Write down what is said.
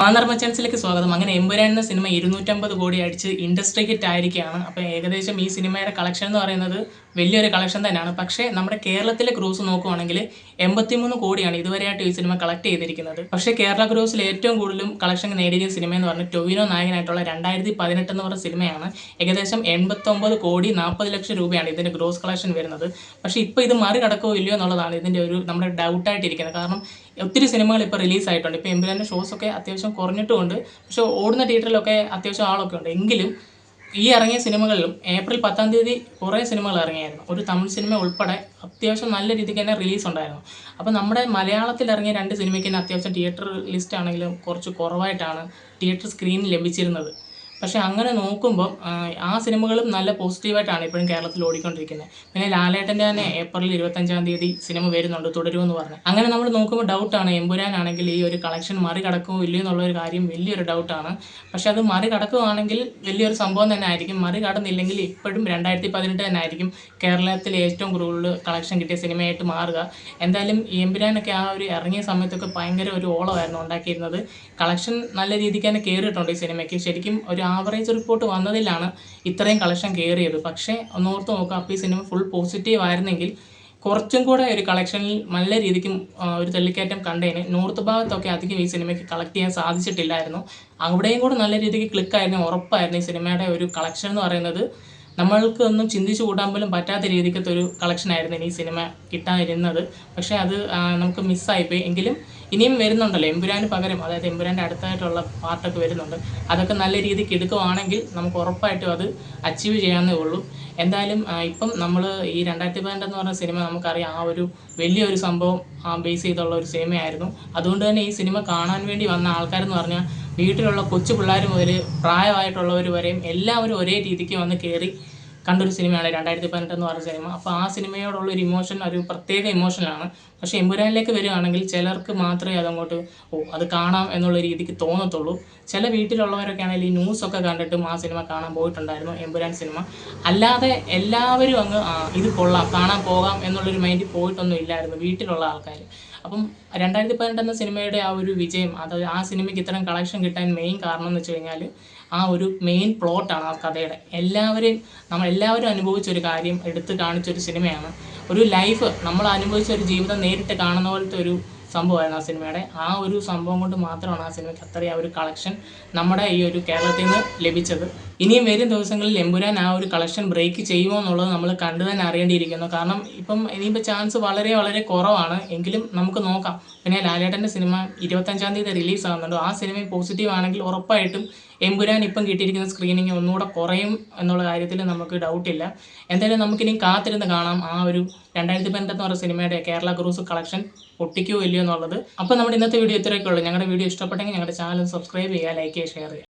മാനർമ ചാൻസിലേക്ക് സ്വാഗതം. അങ്ങനെ എമ്പുരാൻ എന്ന സിനിമ ഇരുന്നൂറ്റമ്പത് കോടി അടിച്ച് ഇൻഡസ്ട്രി ഹിറ്റ് ആയിരിക്കുകയാണ്. അപ്പോൾ ഏകദേശം ഈ സിനിമയുടെ കളക്ഷൻ എന്ന് പറയുന്നത് വലിയൊരു കളക്ഷൻ തന്നെയാണ്. പക്ഷേ നമ്മുടെ കേരളത്തിലെ ക്രൂസ് നോക്കുവാണെങ്കിൽ എൺപത്തിമൂന്ന് കോടിയാണ് ഇതുവരെയായിട്ട് ഈ സിനിമ കളക്ട് ചെയ്തിരിക്കുന്നത്. പക്ഷേ കേരള ക്രൂസിൽ ഏറ്റവും കൂടുതലും കളക്ഷൻ നേടിയ സിനിമ എന്ന് പറഞ്ഞാൽ ടൊവിനോ നായകനായിട്ടുള്ള രണ്ടായിരത്തി പതിനെട്ട് എന്ന് പറഞ്ഞ സിനിമയാണ്. ഏകദേശം എൺപത്തൊമ്പത് കോടി നാൽപ്പത് ലക്ഷം രൂപയാണ് ഇതിന്റെ ഗ്രോസ് കളക്ഷൻ വരുന്നത്. പക്ഷേ ഇപ്പോൾ ഇത് മറികടക്കോ ഇല്ലയോ എന്നുള്ളതാണ് ഇതിന്റെ ഒരു നമ്മുടെ ഡൗട്ടായിട്ടിരിക്കുന്നത് കാരണം ഒത്തിരി സിനിമകൾ ഇപ്പോൾ റിലീസ് ആയിട്ടുണ്ട് ഇപ്പോൾ എമ്പുരാന്റെ ഷോസ് ഒക്കെ അത്യാവശ്യം കുറഞ്ഞിട്ടുമുണ്ട്. പക്ഷേ ഓടുന്ന തിയേറ്ററിലൊക്കെ അത്യാവശ്യം ആളൊക്കെ ഉണ്ട്. എങ്കിലും ഈ ഇറങ്ങിയ സിനിമകളിലും ഏപ്രിൽ പത്താം തീയതി കുറേ സിനിമകൾ ഇറങ്ങിയായിരുന്നു. ഒരു തമിഴ് സിനിമ ഉൾപ്പെടെ അത്യാവശ്യം നല്ല രീതിക്ക് തന്നെ റിലീസ് ഉണ്ടായിരുന്നു അപ്പോൾ നമ്മുടെ മലയാളത്തിൽ ഇറങ്ങിയ രണ്ട് സിനിമയ്ക്ക് തന്നെ അത്യാവശ്യം തിയേറ്റർ ലിസ്റ്റ് ആണെങ്കിലും കുറച്ച് കുറവായിട്ടാണ് തിയേറ്റർ സ്ക്രീൻ ലഭിച്ചിരുന്നത്. പക്ഷേ അങ്ങനെ നോക്കുമ്പം ആ സിനിമകളും നല്ല പോസിറ്റീവായിട്ടാണ് ഇപ്പോഴും കേരളത്തിൽ ഓടിക്കൊണ്ടിരിക്കുന്നത്. പിന്നെ ലാലേട്ടന്റെ തന്നെ ഏപ്രിൽ ഇരുപത്തഞ്ചാം തീയതി സിനിമ വരുന്നുണ്ട് തുടരുമെന്ന് പറഞ്ഞു. അങ്ങനെ നമ്മൾ നോക്കുമ്പോൾ ഡൗട്ടാണ് എമ്പുരാനാണെങ്കിൽ ഈ ഒരു കളക്ഷൻ മറികടക്കുമോ ഇല്ലയോ എന്നുള്ളൊരു കാര്യം വലിയൊരു ഡൗട്ടാണ്. പക്ഷേ അത് മറികടക്കുകയാണെങ്കിൽ വലിയൊരു സംഭവം തന്നെ ആയിരിക്കും. മറികടന്നില്ലെങ്കിൽ ഇപ്പോഴും രണ്ടായിരത്തി പതിനെട്ട് തന്നെ ആയിരിക്കും കേരളത്തിൽ ഏറ്റവും കൂടുതൽ കളക്ഷൻ കിട്ടിയ സിനിമയായിട്ട് മാറുക. എന്തായാലും എമ്പുരാനൊക്കെ ആ ഒരു ഇറങ്ങിയ സമയത്തൊക്കെ ഭയങ്കര ഒരു ഓളമായിരുന്നു ഉണ്ടാക്കിയിരുന്നത്. കളക്ഷൻ നല്ല രീതിക്ക് തന്നെ കയറിയിട്ടുണ്ട് ഈ സിനിമയ്ക്ക്. ശരിക്കും ഒരു ആവറേജ് റിപ്പോർട്ട് വന്നതിലാണ് ഇത്രയും കളക്ഷൻ കയറിയത് പക്ഷേ ഒന്നോർത്ത് നോക്കുക അപ്പോൾ ഈ സിനിമ ഫുൾ പോസിറ്റീവ് ആയിരുന്നെങ്കിൽ കുറച്ചും കൂടെ ഒരു കളക്ഷനിൽ നല്ല രീതിക്കും ഒരു തെള്ളിക്കയറ്റം കണ്ടതിന് നോർത്ത് ഭാഗത്തൊക്കെ അധികം ഈ സിനിമയ്ക്ക് കളക്ട് ചെയ്യാൻ സാധിച്ചിട്ടില്ലായിരുന്നു. അവിടെയും കൂടെ നല്ല രീതിക്ക് ക്ലിക്കായിരുന്നു ഉറപ്പായിരുന്നു ഈ സിനിമയുടെ ഒരു കളക്ഷൻ എന്ന് പറയുന്നത്. നമ്മൾക്ക് ഒന്നും ചിന്തിച്ചു കൂട്ടാൻ പോലും പറ്റാത്ത രീതിക്കത്തെ ഒരു ഇനി ഈ സിനിമ കിട്ടാനിരുന്നത് പക്ഷേ അത് നമുക്ക് മിസ്സായിപ്പോയി എങ്കിലും ഇനിയും വരുന്നുണ്ടല്ലോ. എമ്പുരാന് പകരം അതായത് എമ്പുരാന്റെ അടുത്തായിട്ടുള്ള പാർട്ടൊക്കെ വരുന്നുണ്ട്. അതൊക്കെ നല്ല രീതിക്ക് എടുക്കുവാണെങ്കിൽ നമുക്ക് ഉറപ്പായിട്ടും അത് അച്ചീവ് ചെയ്യാവുന്നേ ഉള്ളൂ. എന്തായാലും ഇപ്പം നമ്മൾ ഈ രണ്ടായിരത്തി പതിനെട്ട് എന്ന് പറഞ്ഞ സിനിമ നമുക്കറിയാം ആ ഒരു വലിയൊരു സംഭവം ബേസ് ചെയ്തുള്ള ഒരു സിനിമയായിരുന്നു അതുകൊണ്ട് തന്നെ ഈ സിനിമ കാണാൻ വേണ്ടി വന്ന ആൾക്കാരെന്ന് പറഞ്ഞാൽ വീട്ടിലുള്ള കൊച്ചു പിള്ളേർ മുതൽ പ്രായമായിട്ടുള്ളവർ വരെയും എല്ലാവരും ഒരേ രീതിക്ക് വന്ന് കയറി കണ്ടൊരു സിനിമയാണ് രണ്ടായിരത്തി പതിനെട്ട് എന്ന് പറഞ്ഞ സിനിമ. അപ്പോൾ ആ സിനിമയോടുള്ള ഒരു ഇമോഷൻ ഒരു പ്രത്യേക ഇമോഷനാണ് പക്ഷേ എമ്പുരാനിലേക്ക് വരികയാണെങ്കിൽ ചിലർക്ക് മാത്രമേ അതങ്ങോട്ട് ഓ അത് കാണാം എന്നുള്ള രീതിക്ക് തോന്നത്തുള്ളൂ. ചില വീട്ടിലുള്ളവരൊക്കെ ആണെങ്കിൽ ഈ ന്യൂസൊക്കെ കണ്ടിട്ടും ആ സിനിമ കാണാൻ പോയിട്ടുണ്ടായിരുന്നു എമ്പുരാൻ സിനിമ. അല്ലാതെ എല്ലാവരും അങ്ങ് ഇത് കൊള്ളാം കാണാൻ പോകാം എന്നുള്ളൊരു മൈൻഡിൽ പോയിട്ടൊന്നും ഇല്ലായിരുന്നു വീട്ടിലുള്ള ആൾക്കാർ അപ്പം രണ്ടായിരത്തി പതിനെട്ട് എന്ന സിനിമയുടെ ആ ഒരു വിജയം അതായത് ആ സിനിമയ്ക്ക് ഇത്രയും കളക്ഷൻ കിട്ടാൻ മെയിൻ കാരണം എന്ന് വെച്ച് കഴിഞ്ഞാൽ ആ ഒരു മെയിൻ പ്ലോട്ടാണ് ആ കഥയുടെ. എല്ലാവരെയും നമ്മൾ എല്ലാവരും അനുഭവിച്ച ഒരു കാര്യം എടുത്ത് കാണിച്ചൊരു സിനിമയാണ്. ഒരു ലൈഫ് നമ്മൾ അനുഭവിച്ച ഒരു ജീവിതം നേരിട്ട് കാണുന്ന പോലത്തെ ഒരു സംഭവമായിരുന്നു ആ സിനിമയുടെ. ആ ഒരു സംഭവം കൊണ്ട് മാത്രമാണ് ആ സിനിമയ്ക്ക് അത്രയും ആ ഒരു കളക്ഷൻ നമ്മുടെ ഈ ഒരു കേരളത്തിൽ നിന്ന് ലഭിച്ചത്. ഇനിയും വരും ദിവസങ്ങളിൽ എമ്പുരാൻ ആ ഒരു കളക്ഷൻ ബ്രേക്ക് ചെയ്യുമോ എന്നുള്ളത് നമ്മൾ കണ്ടു തന്നെ അറിയേണ്ടിയിരിക്കുന്നു. കാരണം ഇപ്പം ഇനിയിപ്പോൾ ചാൻസ് വളരെ വളരെ കുറവാണ്. എങ്കിലും നമുക്ക് നോക്കാം. പിന്നെ ലാലേട്ടന്റെ സിനിമ ഇരുപത്തഞ്ചാം തീയതി റിലീസ് ആകുന്നുണ്ട് ആ സിനിമ പോസിറ്റീവ് ആണെങ്കിൽ ഉറപ്പായിട്ടും എമ്പുരാൻ ഇപ്പം കിട്ടിയിരിക്കുന്ന സ്ക്രീനിങ് ഒന്നുകൂടെ കുറയും എന്നുള്ള കാര്യത്തിൽ നമുക്ക് ഡൗട്ടില്ല എന്തായാലും നമുക്കിനി കാത്തിരുന്ന് കാണാം ആ ഒരു രണ്ടായിരത്തി പതിനെട്ടെന്ന് പറഞ്ഞ സിനിമയുടെ കേരള ക്രൂസ് കളക്ഷൻ പൊട്ടിക്കോ ഇല്ലയോ എന്നുള്ളത്. അപ്പോൾ നമ്മുടെ ഇന്നത്തെ വീഡിയോ ഇത്രയൊക്കെ ഉള്ളൂ. ഞങ്ങളുടെ വീഡിയോ ഇഷ്ടപ്പെട്ടെങ്കിൽ ഞങ്ങളുടെ ചാനൽ സബ്സ്ക്രൈബ് ചെയ്യുക ലൈക്ക് ചെയ്യുക ഷെയർ ചെയ്യുക.